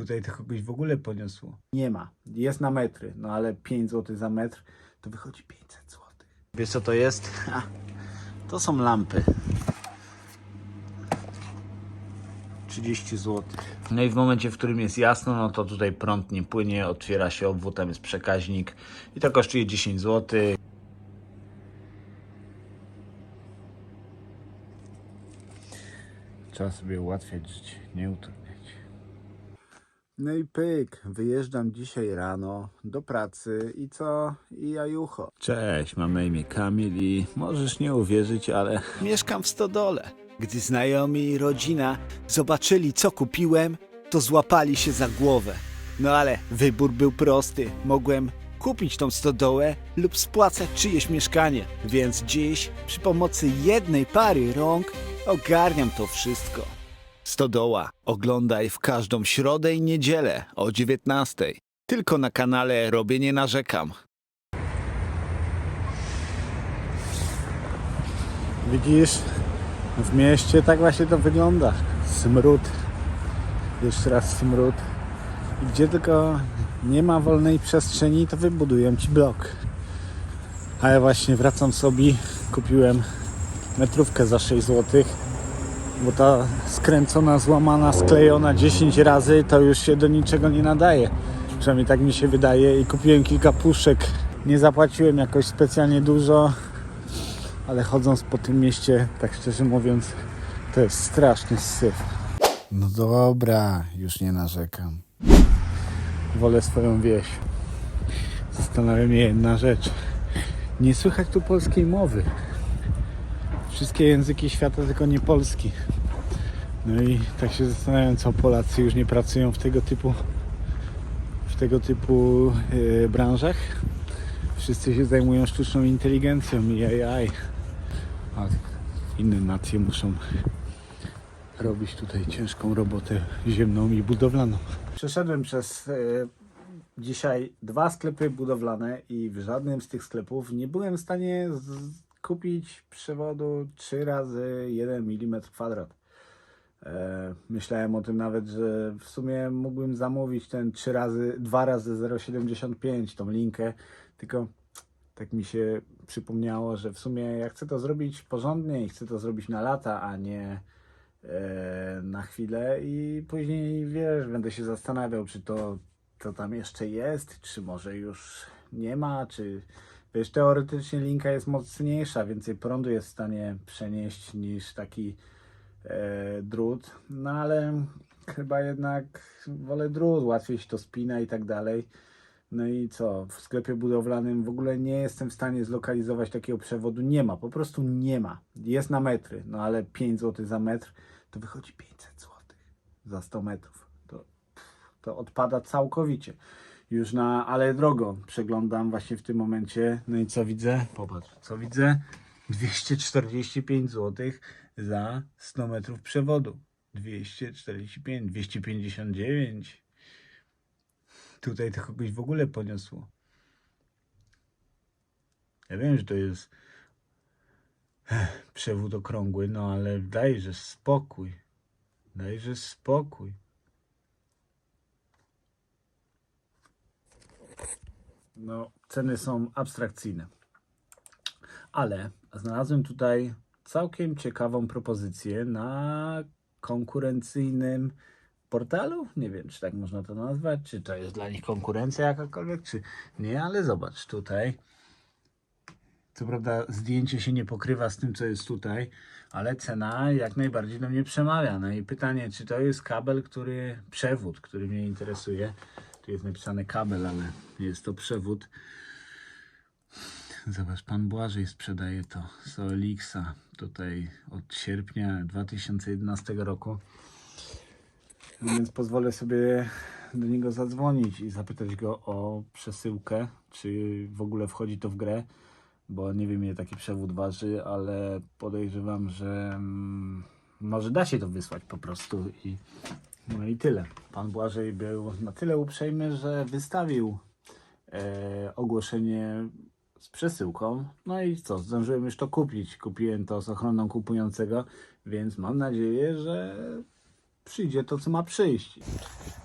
Tutaj to kogoś w ogóle poniosło. Nie ma. Jest na metry, no ale 5 zł za metr to wychodzi 500 zł. Wiesz co to jest? Ha, to są lampy. 30 zł. No i w momencie, w którym jest jasno, no to tutaj prąd nie płynie, otwiera się obwód, tam jest przekaźnik i to kosztuje 10 zł. Trzeba sobie ułatwiać życie, nie utrudniać. No i pyk, wyjeżdżam dzisiaj rano do pracy i co? I jajucho. Cześć, mam na imię Kamil i możesz nie uwierzyć, ale mieszkam w stodole. Gdy znajomi i rodzina zobaczyli co kupiłem, to złapali się za głowę. No ale wybór był prosty. Mogłem kupić tą stodołę lub spłacać czyjeś mieszkanie. Więc dziś przy pomocy jednej pary rąk ogarniam to wszystko. Stodoła oglądaj w każdą środę i niedzielę o 19. Tylko na kanale Robię Nie Narzekam. Widzisz, w mieście tak właśnie to wygląda. Smród. Jeszcze raz smród. I gdzie tylko nie ma wolnej przestrzeni, to wybuduję ci blok. A ja właśnie wracam sobie, kupiłem metrówkę za 6 zł, bo ta skręcona, złamana, sklejona 10 razy to już się do niczego nie nadaje. Przynajmniej tak mi się wydaje i kupiłem kilka puszek. Nie zapłaciłem jakoś specjalnie dużo, ale chodząc po tym mieście, tak szczerze mówiąc, to jest straszny syf. No dobra, już nie narzekam. Wolę swoją wieś. Zastanawia mnie jedna rzecz. Nie słychać tu polskiej mowy. Wszystkie języki świata, tylko nie polski. No i tak się zastanawiam, co Polacy już nie pracują w tego typu w tego typu e, branżach. Wszyscy się zajmują sztuczną inteligencją i AI. A inne nacje muszą robić tutaj ciężką robotę ziemną i budowlaną. Przeszedłem przez e, dzisiaj dwa sklepy budowlane i w żadnym z tych sklepów nie byłem w stanie z- kupić przewodu 3 razy 1 mm kwadrat. E, myślałem o tym nawet, że w sumie mógłbym zamówić ten 3 razy, 2 razy 0,75 tą linkę, tylko tak mi się przypomniało, że w sumie jak chcę to zrobić porządnie i chcę to zrobić na lata, a nie e, na chwilę i później wiesz, będę się zastanawiał, czy to, to tam jeszcze jest, czy może już nie ma, czy wiesz, teoretycznie linka jest mocniejsza, więcej prądu jest w stanie przenieść niż taki e, drut, no ale chyba jednak wolę drut, łatwiej się to spina i tak dalej. No i co? W sklepie budowlanym w ogóle nie jestem w stanie zlokalizować takiego przewodu. Nie ma, po prostu nie ma. Jest na metry, no ale 5 zł za metr to wychodzi 500 zł za 100 metrów. To, to odpada całkowicie. Już na ale drogo przeglądam właśnie w tym momencie. No i co widzę? Popatrz, co widzę? 245 zł za 100 metrów przewodu. 245, 259. Tutaj to kogoś w ogóle poniosło. Ja wiem, że to jest Ech, przewód okrągły, no ale dajże spokój. Dajże spokój. No, ceny są abstrakcyjne. Ale znalazłem tutaj całkiem ciekawą propozycję na konkurencyjnym portalu. Nie wiem, czy tak można to nazwać, czy to jest dla nich konkurencja jakakolwiek, czy nie, ale zobacz tutaj. Co prawda zdjęcie się nie pokrywa z tym, co jest tutaj, ale cena jak najbardziej do mnie przemawia. No i pytanie, czy to jest kabel, który, przewód, który mnie interesuje. Tu jest napisane kabel, ale jest to przewód. Zobacz, pan Błażej sprzedaje to z Olixa tutaj od sierpnia 2011 roku. No Więc pozwolę sobie do niego zadzwonić i zapytać go o przesyłkę, czy w ogóle wchodzi to w grę, bo nie wiem ile taki przewód waży, ale podejrzewam, że mm, może da się to wysłać po prostu i no i tyle. Pan Błażej był na tyle uprzejmy, że wystawił e, ogłoszenie z przesyłką. No i co, zdążyłem już to kupić. Kupiłem to z ochroną kupującego, więc mam nadzieję, że przyjdzie to, co ma przyjść.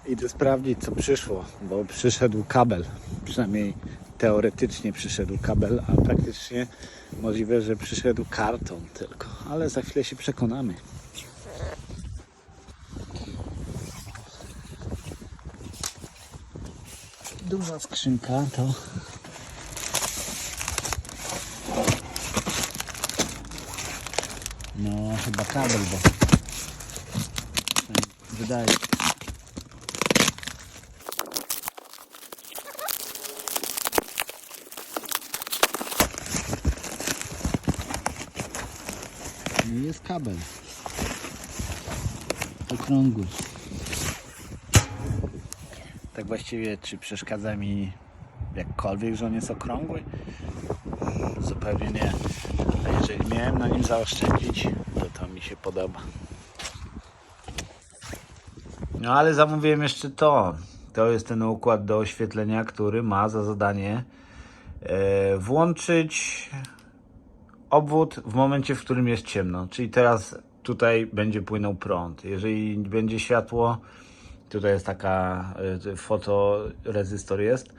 Idę sprawdzić, co przyszło, bo przyszedł kabel. Przynajmniej teoretycznie przyszedł kabel, a praktycznie możliwe, że przyszedł karton tylko. Ale za chwilę się przekonamy. Duża skrzynka to No, chyba kabel, bo wydaje. No jest kabel. Okrągły. Tak właściwie, czy przeszkadza mi jakkolwiek, że on jest okrągły? Zupełnie nie. A jeżeli miałem na nim zaoszczędzić, to to mi się podoba. No ale zamówiłem jeszcze to. To jest ten układ do oświetlenia, który ma za zadanie e, włączyć obwód w momencie, w którym jest ciemno. Czyli teraz tutaj będzie płynął prąd. Jeżeli będzie światło, tutaj jest taka e, fotorezystor jest.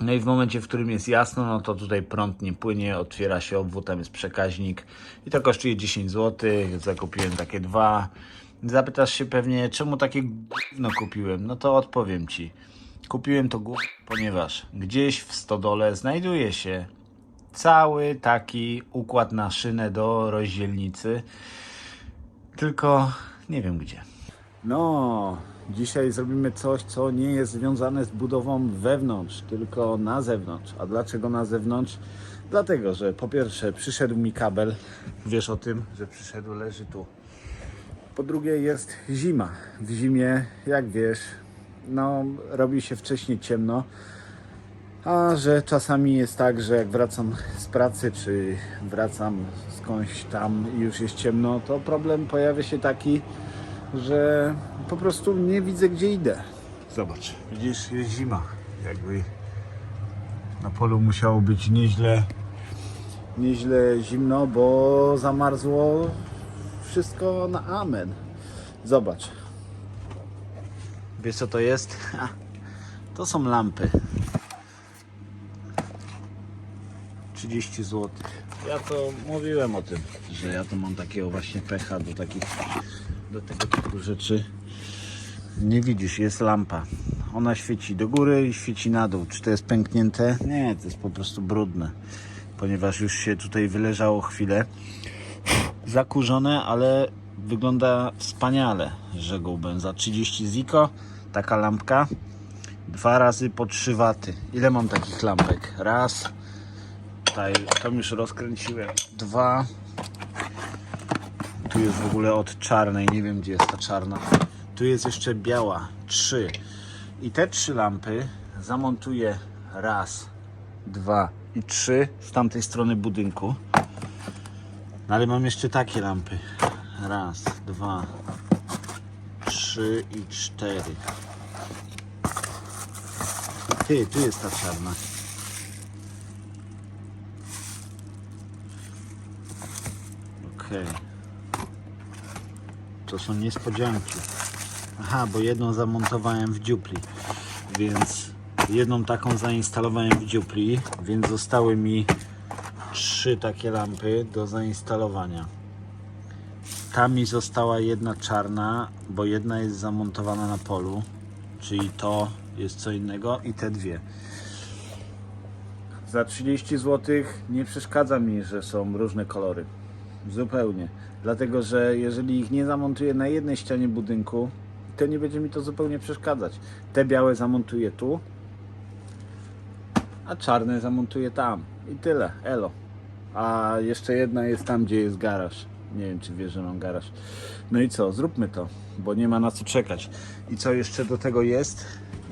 No i w momencie, w którym jest jasno, no to tutaj prąd nie płynie, otwiera się obwód, tam jest przekaźnik i to kosztuje 10 zł. Zakupiłem takie dwa. Zapytasz się pewnie, czemu takie gówno kupiłem? No to odpowiem Ci. Kupiłem to gówno, ponieważ gdzieś w stodole znajduje się cały taki układ na szynę do rozdzielnicy, tylko nie wiem gdzie. No, dzisiaj zrobimy coś, co nie jest związane z budową wewnątrz, tylko na zewnątrz. A dlaczego na zewnątrz? Dlatego, że po pierwsze przyszedł mi kabel, wiesz o tym, że przyszedł, leży tu. Po drugie jest zima. W zimie, jak wiesz, no robi się wcześniej ciemno, a że czasami jest tak, że jak wracam z pracy, czy wracam skądś tam i już jest ciemno, to problem pojawia się taki, że po prostu nie widzę gdzie idę. Zobacz, widzisz, jest zima. Jakby na polu musiało być nieźle, nieźle zimno, bo zamarzło wszystko na amen. Zobacz. Wiesz co to jest? To są lampy. 30 zł. Ja to mówiłem o tym, że ja to mam takiego właśnie pecha do takich do tego typu rzeczy. Nie widzisz, jest lampa. Ona świeci do góry i świeci na dół. Czy to jest pęknięte? Nie, to jest po prostu brudne. Ponieważ już się tutaj wyleżało chwilę. Zakurzone, ale wygląda wspaniale, rzekłbym. Za 30 ziko taka lampka. Dwa razy po 3 waty. Ile mam takich lampek? Raz. Tutaj, tam już rozkręciłem. Dwa. Tu jest w ogóle od czarnej, nie wiem gdzie jest ta czarna. Tu jest jeszcze biała, trzy. I te trzy lampy zamontuję raz, dwa i trzy z tamtej strony budynku. No ale mam jeszcze takie lampy. Raz, dwa, trzy i cztery. Ty, tu jest ta czarna. Okej. To są niespodzianki. Aha, bo jedną zamontowałem w dziupli, więc jedną taką zainstalowałem w dziupli, więc zostały mi trzy takie lampy do zainstalowania. Ta mi została jedna czarna, bo jedna jest zamontowana na polu, czyli to jest co innego i te dwie. Za 30 zł nie przeszkadza mi, że są różne kolory. Zupełnie. Dlatego, że jeżeli ich nie zamontuję na jednej ścianie budynku, to nie będzie mi to zupełnie przeszkadzać. Te białe zamontuję tu, a czarne zamontuję tam. I tyle. Elo. A jeszcze jedna jest tam, gdzie jest garaż. Nie wiem, czy wiesz, że mam garaż. No i co? Zróbmy to, bo nie ma na co czekać. I co jeszcze do tego jest?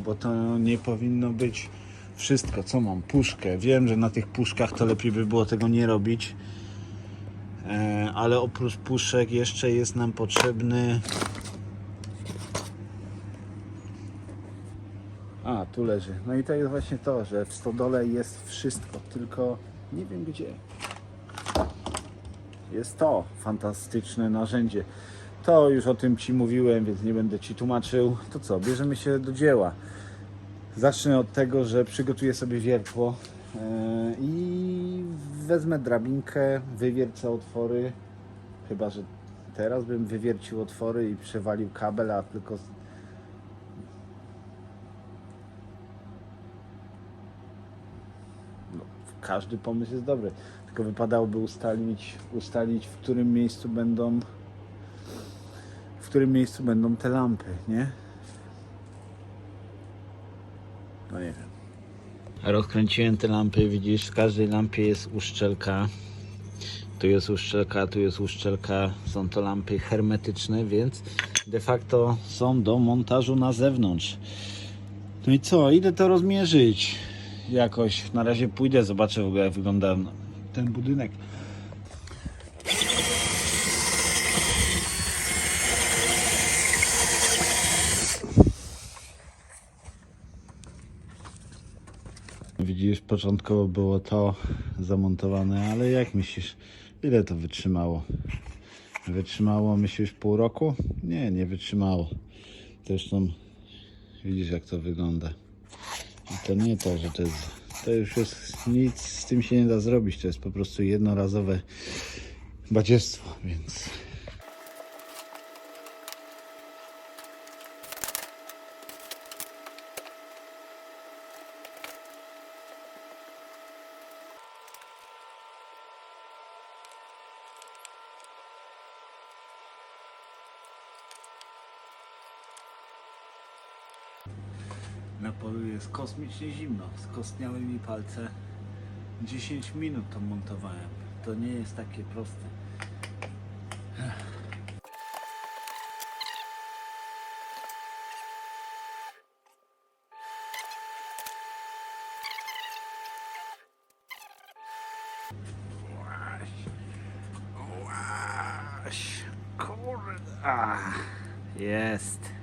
Bo to nie powinno być wszystko. Co mam? Puszkę. Wiem, że na tych puszkach to lepiej by było tego nie robić. E, ale oprócz puszek jeszcze jest nam potrzebny a tu leży no i to jest właśnie to, że w stodole jest wszystko tylko nie wiem gdzie jest to fantastyczne narzędzie To już o tym Ci mówiłem, więc nie będę Ci tłumaczył. To co, bierzemy się do dzieła. Zacznę od tego, że przygotuję sobie wiertło i wezmę drabinkę, wywiercę otwory. Chyba, że teraz bym wywiercił otwory i przewalił kabel, a tylko no, każdy pomysł jest dobry. Tylko wypadałoby ustalić, ustalić w którym miejscu będą w którym miejscu będą te lampy, nie? No nie wiem. Rozkręciłem te lampy, widzisz, w każdej lampie jest uszczelka. Tu jest uszczelka, tu jest uszczelka. Są to lampy hermetyczne, więc de facto są do montażu na zewnątrz. No i co? Idę to rozmierzyć jakoś. Na razie pójdę, zobaczę w ogóle jak wygląda ten budynek. Widzisz, początkowo było to zamontowane, ale jak myślisz, ile to wytrzymało? Wytrzymało, myślisz, pół roku? Nie, nie wytrzymało. Zresztą widzisz, jak to wygląda. I to nie to, że to jest. To już jest nic z tym się nie da zrobić. To jest po prostu jednorazowe badziestwo, więc. Na polu jest kosmicznie zimno. Skostniały mi palce. 10 minut to montowałem. To nie jest takie proste. Łaś. Łaś. Kurde. A, jest.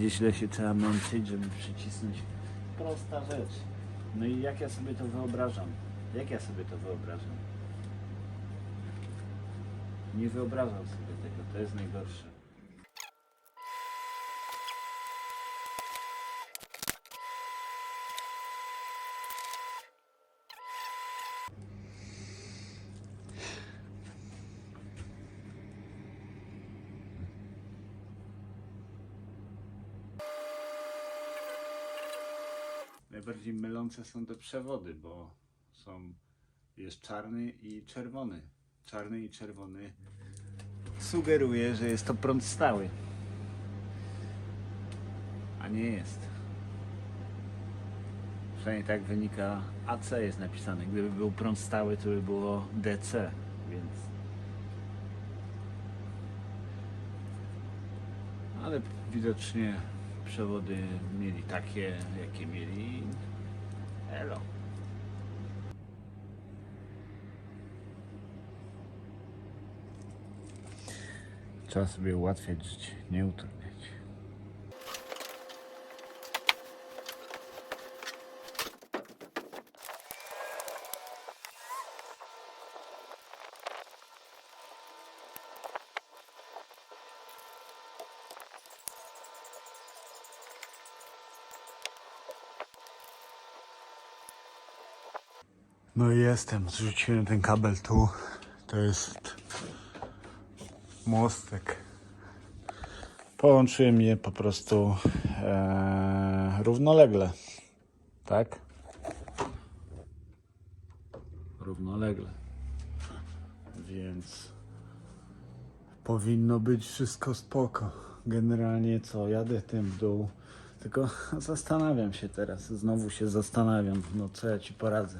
Ile się trzeba męczyć, żeby przycisnąć. Prosta rzecz. No i jak ja sobie to wyobrażam? Jak ja sobie to wyobrażam? Nie wyobrażam sobie tego, to jest najgorsze. Najbardziej mylące są te przewody, bo są jest czarny i czerwony. Czarny i czerwony sugeruje, że jest to prąd stały. A nie jest. Przynajmniej tak wynika AC jest napisane. Gdyby był prąd stały, to by było DC, więc. Ale widocznie przewody mieli takie, jakie mieli. Elo. Trzeba sobie ułatwiać życie, nie utrudniać. No i jestem. Zrzuciłem ten kabel tu. To jest mostek. Połączyłem je po prostu e, równolegle. Tak? Równolegle. Więc powinno być wszystko spoko. Generalnie co, jadę tym w dół. Tylko zastanawiam się teraz, znowu się zastanawiam, no co ja ci poradzę.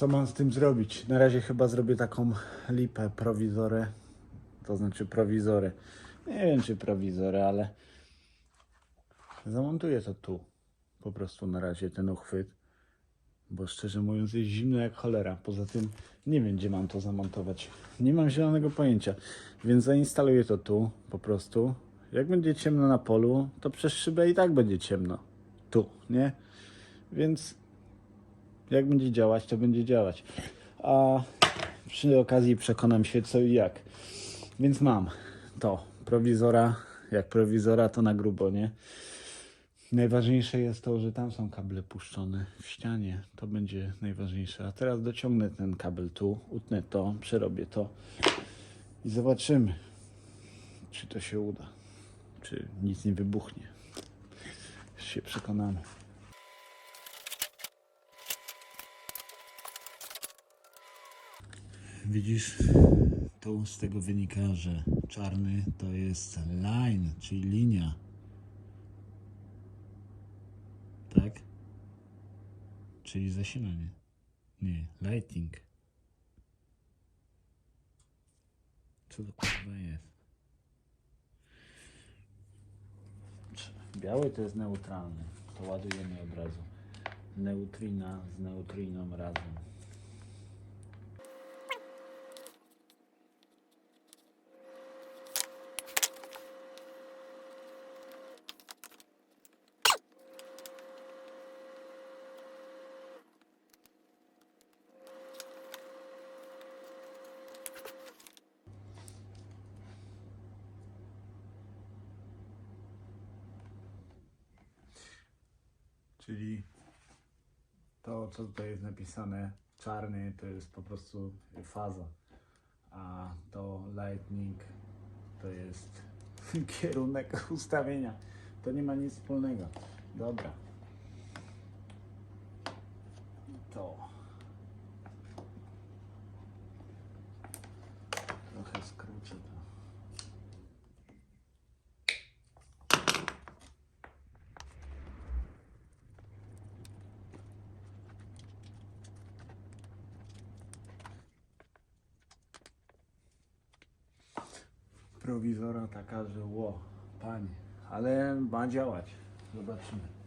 Co mam z tym zrobić? Na razie chyba zrobię taką lipę prowizorę. To znaczy prowizorę. Nie wiem czy prowizorę, ale zamontuję to tu. Po prostu na razie ten uchwyt. Bo szczerze mówiąc jest zimno jak cholera. Poza tym nie wiem gdzie mam to zamontować. Nie mam zielonego pojęcia. Więc zainstaluję to tu po prostu. Jak będzie ciemno na polu, to przez szybę i tak będzie ciemno. Tu, nie? Więc jak będzie działać, to będzie działać. A przy okazji przekonam się co i jak. Więc mam to prowizora. Jak prowizora, to na grubo, nie? Najważniejsze jest to, że tam są kable puszczone w ścianie. To będzie najważniejsze. A teraz dociągnę ten kabel tu, utnę to, przerobię to i zobaczymy, czy to się uda. Czy nic nie wybuchnie. Się przekonamy. Widzisz, to z tego wynika, że czarny to jest line, czyli linia. Tak? Czyli zasilanie. Nie, lighting. Co to kurwa jest? Biały to jest neutralny. To ładujemy od razu. Neutrina z neutriną razem. Czyli to, co tutaj jest napisane, czarny, to jest po prostu faza, a to lightning to jest kierunek ustawienia. To nie ma nic wspólnego. Dobra. To. Trochę skrócę to. Prowizora taka, że ło, panie, ale ma działać. Zobaczymy.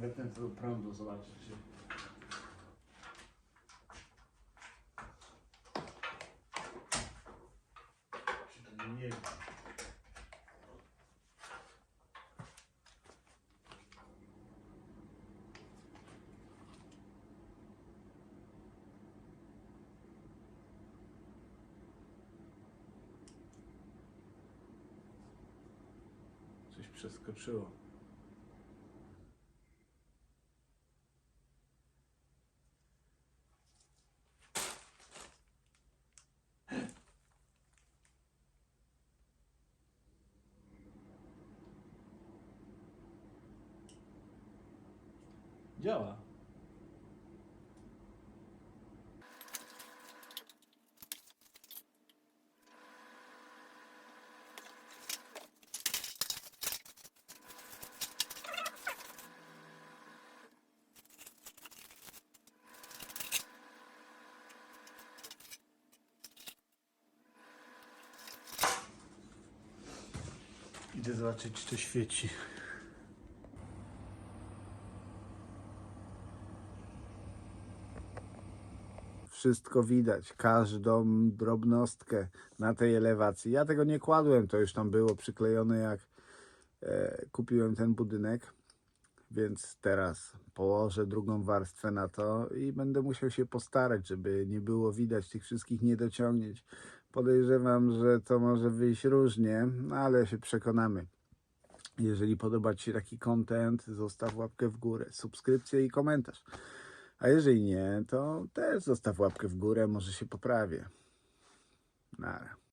Tego prądu, zobaczyć. Czy... Coś przeskoczyło. Działa. Idę zobaczyć, czy to świeci. Wszystko widać, każdą drobnostkę na tej elewacji. Ja tego nie kładłem, to już tam było przyklejone jak e, kupiłem ten budynek, więc teraz położę drugą warstwę na to i będę musiał się postarać, żeby nie było widać tych wszystkich niedociągnięć. Podejrzewam, że to może wyjść różnie, no ale się przekonamy. Jeżeli podoba Ci się taki content, zostaw łapkę w górę, subskrypcję i komentarz. A jeżeli nie, to też zostaw łapkę w górę, może się poprawię. Nara.